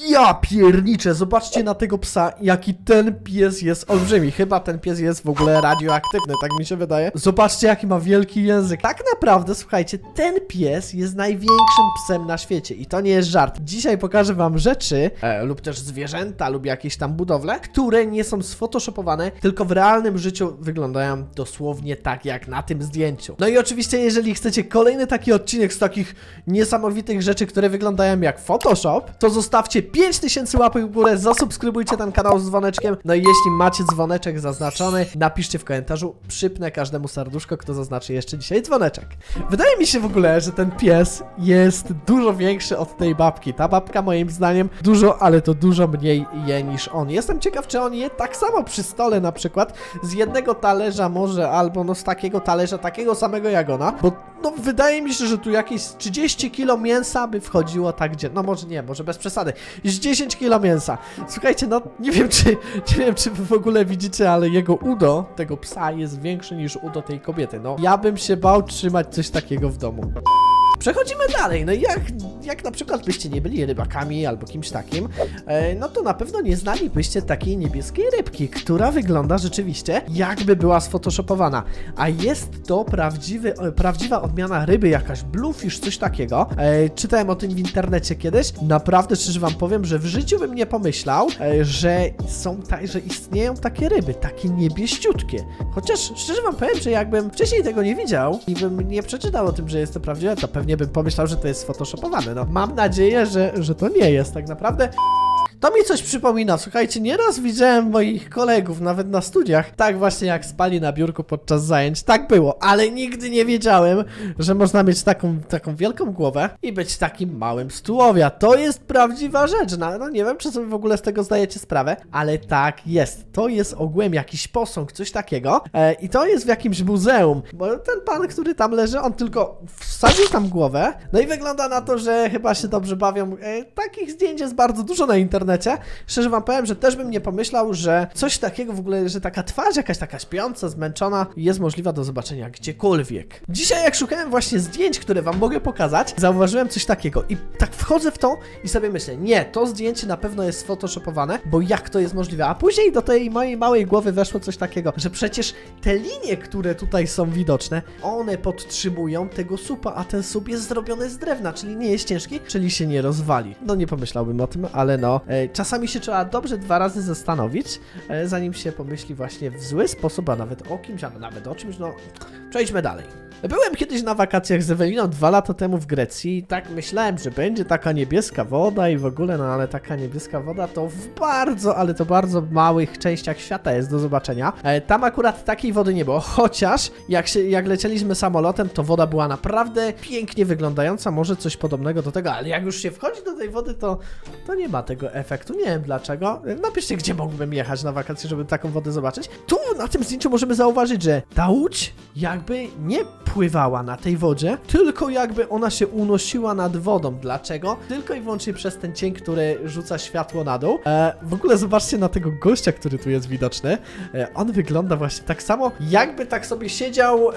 Ja pierniczę, zobaczcie na tego psa, jaki ten pies jest olbrzymi. Chyba ten pies jest w ogóle radioaktywny, tak mi się wydaje. Zobaczcie, jaki ma wielki język. Tak naprawdę, słuchajcie, ten pies jest największym psem na świecie i to nie jest żart. Dzisiaj pokażę wam rzeczy, e, lub też zwierzęta, lub jakieś tam budowle, które nie są sfotoshopowane, tylko w realnym życiu wyglądają dosłownie tak, jak na tym zdjęciu. No i oczywiście, jeżeli chcecie kolejny taki odcinek z takich niesamowitych rzeczy, które wyglądają jak Photoshop, to zostawcie 5000 łapek w górę, zasubskrybujcie ten kanał z dzwoneczkiem, no i jeśli macie dzwoneczek zaznaczony, napiszcie w komentarzu, przypnę każdemu serduszko, kto zaznaczy jeszcze dzisiaj dzwoneczek. Wydaje mi się w ogóle, że ten pies jest dużo większy od tej babki. Ta babka moim zdaniem dużo, ale to dużo mniej je niż on. Jestem ciekaw, czy on je tak samo przy stole na przykład, z jednego talerza może, albo no z takiego talerza, takiego samego jak ona, bo no wydaje mi się, że tu jakieś 30 kilo mięsa by wchodziło tak gdzie, no może nie, może bez przesady, z 10 kilo mięsa. Słuchajcie, no nie wiem czy, nie wiem czy wy w ogóle widzicie, ale jego udo, tego psa jest większe niż udo tej kobiety, no ja bym się bał trzymać coś takiego w domu. Przechodzimy dalej. No i jak, jak na przykład byście nie byli rybakami albo kimś takim, e, no to na pewno nie znalibyście takiej niebieskiej rybki, która wygląda rzeczywiście jakby była sfotoshopowana. A jest to prawdziwy, e, prawdziwa odmiana ryby, jakaś bluefish, coś takiego. E, czytałem o tym w internecie kiedyś. Naprawdę szczerze wam powiem, że w życiu bym nie pomyślał, że są ta, że istnieją takie ryby, takie niebieściutkie. Chociaż szczerze wam powiem, że jakbym wcześniej tego nie widział i bym nie przeczytał o tym, że jest to prawdziwe, to pewnie bym pomyślał, że to jest photoshopowane. No, mam nadzieję, że, że to nie jest tak naprawdę. To mi coś przypomina, słuchajcie, nieraz widziałem moich kolegów, nawet na studiach, tak właśnie jak spali na biurku podczas zajęć, tak było, ale nigdy nie wiedziałem, że można mieć taką, taką wielką głowę i być takim małym stułowia. To jest prawdziwa rzecz, no, no nie wiem, czy sobie w ogóle z tego zdajecie sprawę, ale tak jest. To jest ogółem jakiś posąg, coś takiego e, i to jest w jakimś muzeum, bo ten pan, który tam leży, on tylko wsadził tam głowę, no i wygląda na to, że chyba się dobrze bawią. E, takich zdjęć jest bardzo dużo na internecie. Szczerze wam powiem, że też bym nie pomyślał, że coś takiego w ogóle, że taka twarz jakaś taka śpiąca, zmęczona jest możliwa do zobaczenia gdziekolwiek. Dzisiaj jak szukałem właśnie zdjęć, które wam mogę pokazać, zauważyłem coś takiego i tak wchodzę w to i sobie myślę, nie, to zdjęcie na pewno jest photoshopowane, bo jak to jest możliwe? A później do tej mojej małej głowy weszło coś takiego, że przecież te linie, które tutaj są widoczne, one podtrzymują tego supa, a ten sup jest zrobiony z drewna, czyli nie jest ciężki, czyli się nie rozwali. No nie pomyślałbym o tym, ale no, e, czasami się trzeba dobrze dwa razy zastanowić, e, zanim się pomyśli właśnie w zły sposób, a nawet o kimś, a nawet o czymś, no przejdźmy dalej. Byłem kiedyś na wakacjach z Eweliną dwa lata temu w Grecji i tak myślałem, że będzie taka niebieska woda i w ogóle, no ale taka niebieska woda to w bardzo, ale to bardzo małych częściach świata jest do zobaczenia. E, tam akurat takiej wody nie było, chociaż jak, się, jak lecieliśmy samolotem, to woda była naprawdę pięknie wyglądająca, może coś podobnego do tego, ale jak już się wchodzi do tej wody, to, to nie ma tego efektu, nie wiem dlaczego. Napiszcie, gdzie mógłbym jechać na wakacje, żeby taką wodę zobaczyć. Tu na tym zdjęciu możemy zauważyć, że ta łódź jakby nie pływała na tej wodzie, tylko jakby ona się unosiła nad wodą. Dlaczego? Tylko i wyłącznie przez ten cień, który rzuca światło na dół. E, w ogóle zobaczcie na tego gościa, który tu jest widoczny. E, on wygląda właśnie tak samo, jakby tak sobie siedział.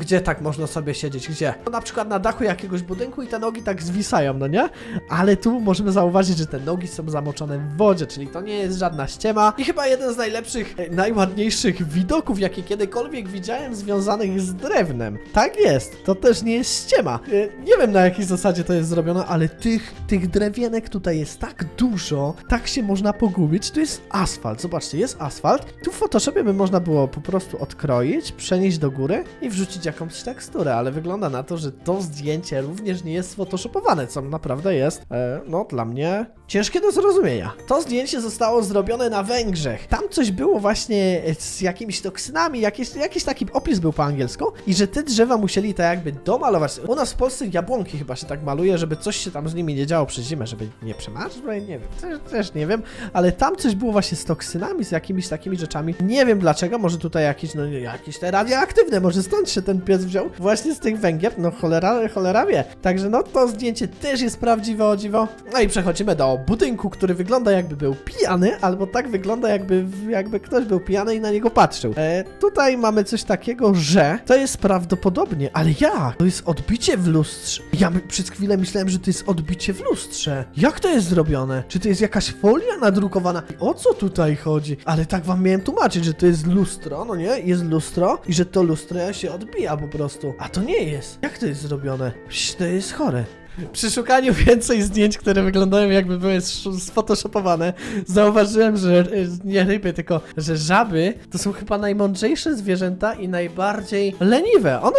gdzie tak można sobie siedzieć? Gdzie? No, na przykład na dachu jakiegoś budynku i te nogi tak zwisają, no nie? Ale tu możemy zauważyć, że te nogi są zamoczone w wodzie, czyli to nie jest żadna ściema. I chyba jeden z najlepszych, e, najładniejszych widoków, jakie kiedykolwiek widziałem, związanych z drewnem. Tak jest, to też nie jest ściema. E, Nie wiem na jakiej zasadzie to jest zrobione, ale tych, tych drewienek tutaj jest tak dużo, tak się można pogubić. Tu jest asfalt, zobaczcie, jest asfalt. Tu w Photoshopie by można było po prostu odkroić, przenieść do góry i wrzucić jakąś teksturę, ale wygląda na to, że to zdjęcie również nie jest photoshopowane, co naprawdę jest, e, no dla mnie ciężkie do zrozumienia. To zdjęcie zostało zrobione na Węgrzech. Tam coś było właśnie z jakimiś toksynami, jakiś, jakiś taki opis był po angielsku i że te drzewa musieli tak jakby domalować. U nas w Polsce jabłonki chyba się tak maluje, żeby coś się tam z nimi nie działo przez zimę, żeby nie przemarzły, nie wiem, też, też nie wiem, ale tam coś było właśnie z toksynami, z jakimiś takimi rzeczami. Nie wiem dlaczego, może tutaj jakieś, no jakieś te radioaktywne, może stąd się ten pies wziął właśnie z tych Węgier, no cholera, cholera wie. Także no to zdjęcie też jest prawdziwe o dziwo. No i przechodzimy do budynku, który wygląda jakby był pijany, albo tak wygląda jakby, jakby ktoś był pijany i na niego patrzył. E, tutaj mamy coś takiego, że to jest prawdopodobnie, ale jak? To jest odbicie w lustrze. Ja przez chwilę myślałem, że to jest odbicie w lustrze. Jak to jest zrobione? Czy to jest jakaś folia nadrukowana? I o co tutaj chodzi? Ale tak wam miałem tłumaczyć, że to jest lustro, no nie? Jest lustro i że to lustro się odbija po prostu. A to nie jest. Jak to jest zrobione? Przecież to jest chore. Przy szukaniu więcej zdjęć, które wyglądają jakby były sz- sphotoshopowane, zauważyłem, że e, nie ryby, tylko że żaby to są chyba najmądrzejsze zwierzęta i najbardziej leniwe. One,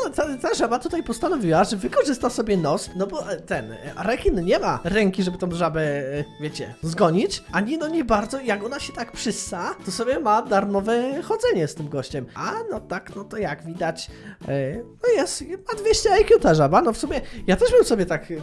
ona, ta, ta żaba tutaj postanowiła, że wykorzysta sobie nos, no bo e, ten e, rekin nie ma ręki, żeby tą żabę, wiecie, zgonić, ani no nie bardzo, jak ona się tak przyssa, to sobie ma darmowe chodzenie z tym gościem. A no tak, no to jak widać, no jest, ma 200 IQ ta żaba, no w sumie ja też bym sobie tak, te-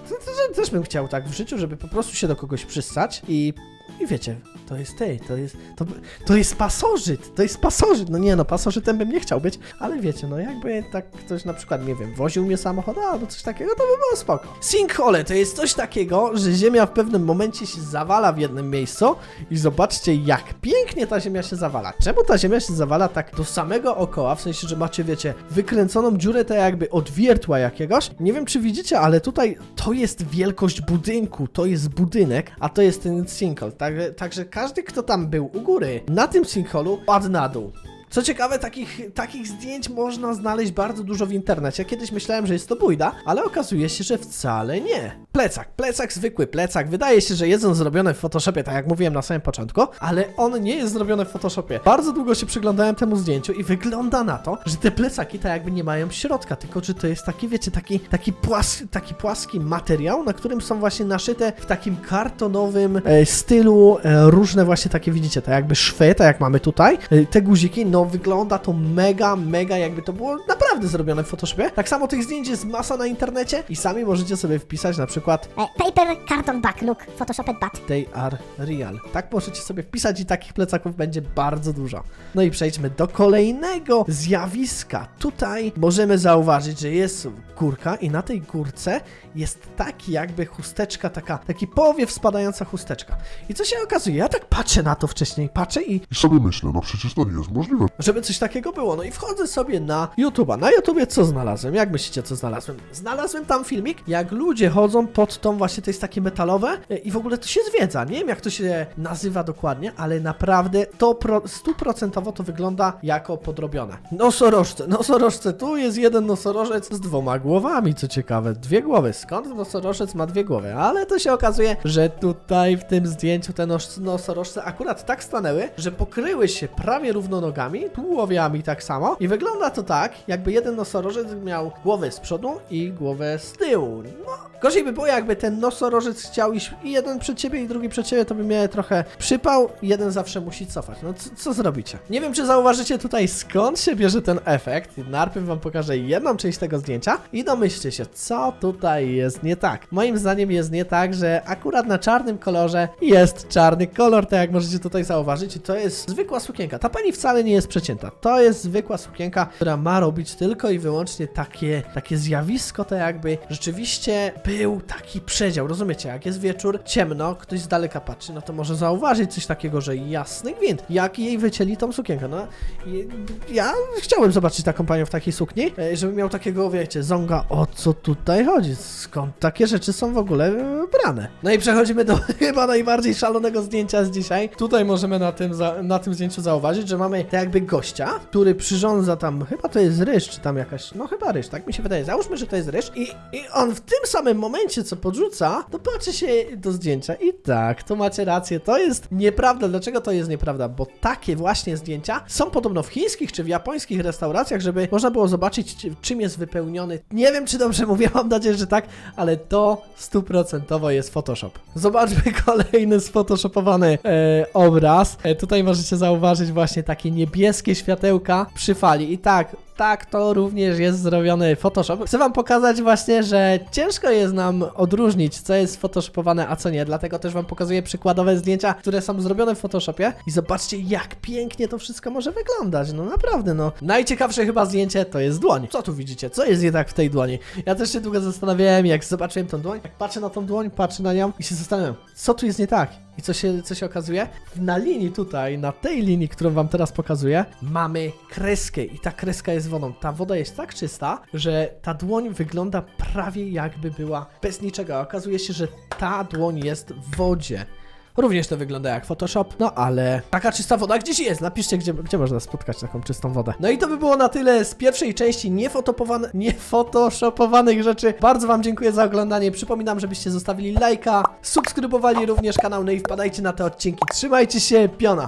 te- też bym chciał tak w życiu, żeby po prostu się do kogoś przystać i i wiecie, to jest ty, to jest, to, to jest pasożyt, to jest pasożyt, no nie no, pasożytem bym nie chciał być, ale wiecie, no jakby tak ktoś na przykład, nie wiem, woził mnie samochodem albo coś takiego, to by było spoko. Sinkhole to jest coś takiego, że ziemia w pewnym momencie się zawala w jednym miejscu i zobaczcie jak pięknie ta ziemia się zawala. Czemu ta ziemia się zawala tak do samego okoła, w sensie, że macie, wiecie, wykręconą dziurę tak jakby od wiertła jakiegoś? Nie wiem czy widzicie, ale tutaj to jest wielkość budynku, to jest budynek, a to jest ten sinkhole. Także, także każdy, kto tam był u góry, na tym sinkholu, padł na dół. Co ciekawe, takich, takich zdjęć można znaleźć bardzo dużo w internecie. Kiedyś myślałem, że jest to bójda, ale okazuje się, że wcale nie. Plecak, plecak, zwykły plecak. Wydaje się, że jest on zrobiony w Photoshopie, tak jak mówiłem na samym początku, ale on nie jest zrobiony w Photoshopie. Bardzo długo się przyglądałem temu zdjęciu i wygląda na to, że te plecaki tak jakby nie mają środka, tylko że to jest taki, wiecie, taki, taki, płas, taki płaski materiał, na którym są właśnie naszyte w takim kartonowym e, stylu e, różne właśnie takie, widzicie, tak jakby szwy, tak jak mamy tutaj, e, te guziki, no wygląda to mega, mega jakby to było naprawdę zrobione w Photoshopie. Tak samo tych zdjęć jest masa na internecie i sami możecie sobie wpisać na przykład E, paper, carton, back, look, Photoshoped bat. They are real. Tak możecie sobie wpisać i takich plecaków będzie bardzo dużo. No i przejdźmy do kolejnego zjawiska. Tutaj możemy zauważyć, że jest górka i na tej górce jest taki jakby chusteczka, taka, taki powiew spadająca chusteczka. I co się okazuje? Ja tak patrzę na to wcześniej, patrzę i I sobie myślę, no przecież to nie jest możliwe. żeby coś takiego było. No i wchodzę sobie na YouTube'a. Na YouTubie co znalazłem? Jak myślicie, co znalazłem? Znalazłem tam filmik, jak ludzie chodzą pod tą właśnie, to jest takie metalowe e, i w ogóle to się zwiedza. Nie wiem, jak to się nazywa dokładnie, ale naprawdę to pro, stuprocentowo to wygląda jako podrobione. Nosorożce, nosorożce. Tu jest jeden nosorożec z dwoma głowami, co ciekawe. Dwie głowy. Skąd nosorożec ma dwie głowy? Ale to się okazuje, że tutaj w tym zdjęciu te nos nosorożce akurat tak stanęły, że pokryły się prawie równo nogami, tułowiami tak samo i wygląda to tak, jakby jeden nosorożec miał głowę z przodu i głowę z tyłu. No, gorzej by było jakby ten nosorożec chciał iść i jeden przed ciebie i drugi przed ciebie, to by miał trochę przypał, jeden zawsze musi cofać. No co, co zrobicie? Nie wiem, czy zauważycie tutaj skąd się bierze ten efekt. Najpierw wam pokażę jedną część tego zdjęcia i domyślcie się, co tutaj jest nie tak. Moim zdaniem jest nie tak, że akurat na czarnym kolorze jest czarny kolor, tak jak możecie tutaj zauważyć, to jest zwykła sukienka. Ta pani wcale nie jest przecięta. To jest zwykła sukienka, która ma robić tylko i wyłącznie takie, takie zjawisko, to jakby rzeczywiście był taki przedział. Rozumiecie, jak jest wieczór, ciemno, ktoś z daleka patrzy, no to może zauważyć coś takiego, że jasny gwint. Jak jej wycięli tą sukienkę? No, ja chciałem zobaczyć taką panią w takiej sukni, e, żeby miał takiego, wiecie, zonga, o co tutaj chodzi? Skąd takie rzeczy są w ogóle No i przechodzimy do chyba najbardziej szalonego zdjęcia z dzisiaj. Tutaj możemy na tym, za, na tym zdjęciu zauważyć, że mamy tak jakby gościa, który przyrządza tam, chyba to jest ryż, czy tam jakaś, no chyba ryż, tak mi się wydaje. Załóżmy, że to jest ryż i, i on w tym samym momencie, co podrzuca, to patrzy się do zdjęcia i tak, to macie rację, to jest nieprawda. Dlaczego to jest nieprawda? Bo takie właśnie zdjęcia są podobno w chińskich czy w japońskich restauracjach, żeby można było zobaczyć, czy- czym jest wypełniony. Nie wiem, czy dobrze mówię, mam nadzieję, że tak, ale to stuprocentowo jest Photoshop. Zobaczmy kolejny sfotoshopowany e, obraz. E, tutaj możecie zauważyć właśnie takie niebieskie światełka przy fali. I tak, tak to również jest zrobiony Photoshop. Chcę wam pokazać właśnie, że ciężko jest nam odróżnić, co jest photoshopowane, a co nie. Dlatego też wam pokazuję przykładowe zdjęcia, które są zrobione w Photoshopie. I zobaczcie, jak pięknie to wszystko może wyglądać. No naprawdę, no. Najciekawsze chyba zdjęcie to jest dłoń. Co tu widzicie? Co jest jednak w tej dłoni? Ja też się długo zastanawiałem, jak zobaczyłem tą dłoń. Jak patrzę na tą dłoń, patrzę na nią i się zastanawiam, co tu jest nie tak? I co się, co się okazuje? Na linii tutaj, na tej linii, którą wam teraz pokazuję, mamy kreskę i ta kreska jest wodą. Ta woda jest tak czysta, że ta dłoń wygląda prawie jakby była bez niczego. Okazuje się, że ta dłoń jest w wodzie. Również to wygląda jak Photoshop, no ale taka czysta woda gdzieś jest. Napiszcie, gdzie, gdzie można spotkać taką czystą wodę. No i to by było na tyle z pierwszej części niefotoshopowanych rzeczy. Bardzo Wam dziękuję za oglądanie. Przypominam, żebyście zostawili lajka, subskrybowali również kanał, no i wpadajcie na te odcinki. Trzymajcie się, piona!